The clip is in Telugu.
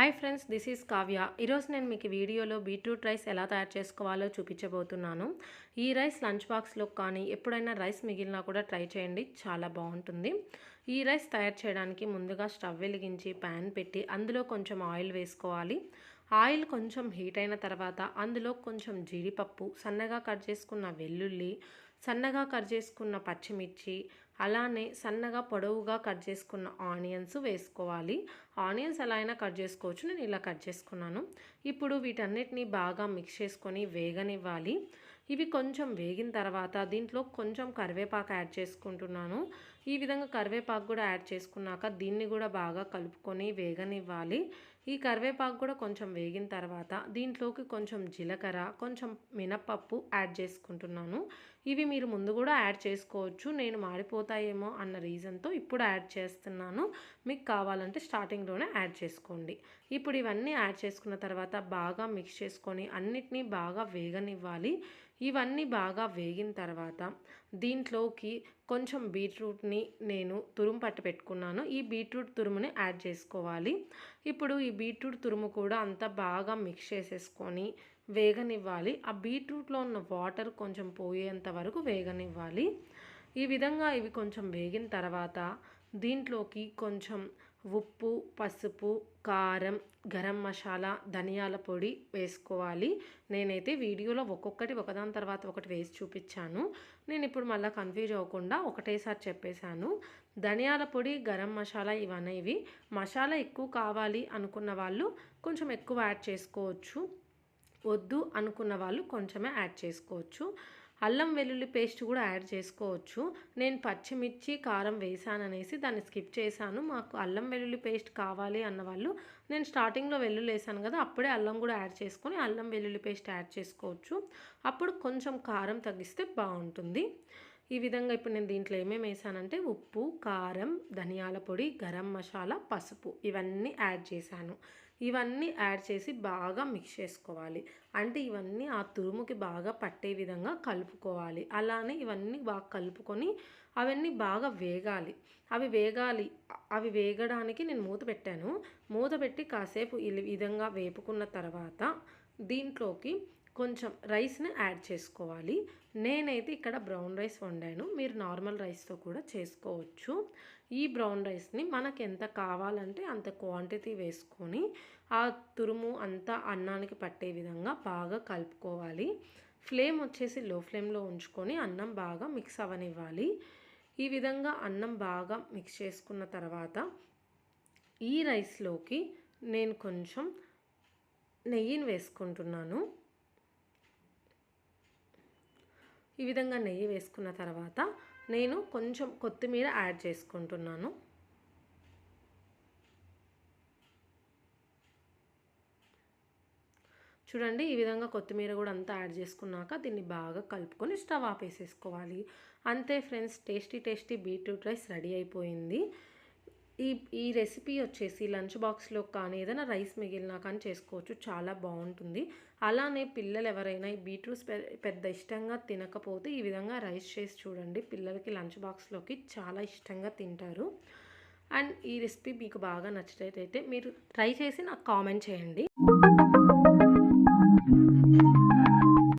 Hi friends this is Kavya. ఈరోజు నేను మీకు వీడియోలో బీట్రూట్ రైస్ ఎలా తయారు చేసుకోవాలో చూపించబోతున్నాను. ఈ రైస్ లంచ్ బాక్స్లో కానీ ఎప్పుడైనా రైస్ మిగిలినా కూడా ట్రై చేయండి చాలా బాగుంటుంది. ఈ రైస్ తయారు చేయడానికి ముందుగా స్టవ్ వెలిగించి ప్యాన్ పెట్టి అందులో కొంచెం ఆయిల్ వేసుకోవాలి. ఆయిల్ కొంచెం హీట్ అయిన తర్వాత అందులో కొంచెం జీడిపప్పు సన్నగా కట్ చేసుకున్న వెల్లుల్లి సన్నగా కట్ చేసుకున్న పచ్చిమిర్చి అలానే సన్నగా పొడవుగా కట్ చేసుకున్న ఆనియన్స్ వేసుకోవాలి. ఆనియన్స్ ఎలా అయినా కట్ చేసుకోవచ్చు నేను ఇలా కట్ చేసుకున్నాను. ఇప్పుడు వీటన్నిటిని బాగా మిక్స్ చేసుకొని వేగనివ్వాలి. ఇవి కొంచెం వేగిన తర్వాత దీంట్లో కొంచెం కరివేపాకు యాడ్ చేసుకుంటున్నాను. ఈ విధంగా కరివేపాకు కూడా యాడ్ చేసుకున్నాక దీన్ని కూడా బాగా కలుపుకొని వేగనివ్వాలి. ఈ కరివేపాకు కూడా కొంచెం వేగిన తర్వాత దీంట్లోకి కొంచెం జీలకర్ర కొంచెం మినపప్పు యాడ్ చేసుకుంటున్నాను. ఇవి మీరు ముందు కూడా యాడ్ చేసుకోవచ్చు. నేను మాడిపోతాయేమో అన్న రీజన్తో ఇప్పుడు యాడ్ చేస్తున్నాను. మీకు కావాలంటే స్టార్టింగ్లోనే యాడ్ చేసుకోండి. ఇప్పుడు ఇవన్నీ యాడ్ చేసుకున్న తర్వాత బాగా మిక్స్ చేసుకొని అన్నిటినీ బాగా వేగనివ్వాలి. ఇవన్నీ బాగా వేగిన తర్వాత దీంట్లోకి కొంచెం బీట్రూట్ని నేను తురుము పట్టి పెట్టుకున్నాను. ఈ బీట్రూట్ తురుముని యాడ్ చేసుకోవాలి. ఇప్పుడు ఈ బీట్రూట్ తురుము కూడా అంతా బాగా మిక్స్ చేసేసుకొని వేగనివ్వాలి. ఆ బీట్రూట్లో ఉన్న వాటర్ కొంచెం పోయేంత వరకు వేగనివ్వాలి. ఈ విధంగా ఇవి కొంచెం వేగిన తర్వాత దీంట్లోకి కొంచెం ఉప్పు పసుపు కారం గరం మసాలా ధనియాల పొడి వేసుకోవాలి. నేనైతే వీడియోలో ఒక్కొక్కటి ఒకదాని తర్వాత ఒకటి వేసి చూపించాను. నేను ఇప్పుడు మళ్ళీ కన్ఫ్యూజ్ అవ్వకుండా ఒకటేసారి చెప్పేశాను. ధనియాల పొడి గరం మసాలా ఇవనేవి. మసాలా ఎక్కువ కావాలి అనుకున్న వాళ్ళు కొంచెం ఎక్కువ యాడ్ చేసుకోవచ్చు. వద్దు అనుకున్న వాళ్ళు కొంచెమే యాడ్ చేసుకోవచ్చు. అల్లం వెల్లుల్లి పేస్ట్ కూడా యాడ్ చేసుకోవచ్చు. నేను పచ్చిమిర్చి కారం వేసాను అనేసి దాన్ని స్కిప్ చేశాను. మాకు అల్లం వెల్లుల్లి పేస్ట్ కావాలి అన్న వాళ్ళు నేను స్టార్టింగ్లో వెల్లుల్లి వేసాను కదా అప్పుడే అల్లం కూడా యాడ్ చేసుకొని అల్లం వెల్లుల్లి పేస్ట్ యాడ్ చేసుకోవచ్చు. అప్పుడు కొంచెం కారం తగ్గిస్తే బాగుంటుంది. ఈ విధంగా ఇప్పుడు నేను దీంట్లో ఏమేమి వేసానంటే ఉప్పు కారం ధనియాల పొడి గరం మసాలా పసుపు ఇవన్నీ యాడ్ చేశాను. ఇవన్నీ యాడ్ చేసి బాగా మిక్స్ చేసుకోవాలి. అంటే ఇవన్నీ ఆ తురుముకి బాగా పట్టే విధంగా కలుపుకోవాలి. అలానే ఇవన్నీ బాగా కలుపుకొని అవన్నీ బాగా వేగాలి. అవి వేగాలి అవి వేగడానికి నేను మూత పెట్టాను. మూత పెట్టి కాసేపు ఈ విధంగా వేపుకున్న తర్వాత దీంట్లోకి కొంచెం రైస్ని యాడ్ చేసుకోవాలి. నేనైతే ఇక్కడ బ్రౌన్ రైస్ వండాను. మీరు నార్మల్ రైస్తో కూడా చేసుకోవచ్చు. ఈ బ్రౌన్ రైస్ని మనకు ఎంత కావాలంటే అంత క్వాంటిటీ వేసుకొని ఆ తురుము అంతా అన్నానికి పట్టే విధంగా బాగా కలుపుకోవాలి. ఫ్లేమ్ వచ్చేసి లో ఫ్లేమ్లో ఉంచుకొని అన్నం బాగా మిక్స్ అవ్వనివ్వాలి ఈ విధంగా అన్నం బాగా మిక్స్ చేసుకున్న తర్వాత ఈ రైస్లోకి నేను కొంచెం నెయ్యిని వేసుకుంటున్నాను. ఈ విధంగా నెయ్యి వేసుకున్న తర్వాత నేను కొంచెం కొత్తిమీర యాడ్ చేసుకుంటున్నాను. చూడండి ఈ విధంగా కొత్తిమీర కూడా అంతా యాడ్ చేసుకున్నాక దీన్ని బాగా కలుపుకొని స్టవ్ ఆపేసేసుకోవాలి. అంతే friends tasty tasty beetroot rice ready అయిపోయింది. ఈ ఈ రెసిపీ వచ్చేసి లంచ్ బాక్స్లో కానీ ఏదైనా రైస్ మిగిలినా కానీ చేసుకోవచ్చు. చాలా బాగుంటుంది. అలానే పిల్లలు ఎవరైనా ఈ బీట్రూట్స్ పెద్ద ఇష్టంగా తినకపోతే ఈ విధంగా రైస్ చేసి చూడండి. పిల్లలకి లంచ్ బాక్స్లోకి చాలా ఇష్టంగా తింటారు. అండ్ ఈ రెసిపీ మీకు బాగా నచ్చినట్టయితే మీరు ట్రై చేసి నాకు కామెంట్ చేయండి.